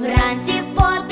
вранці подивись.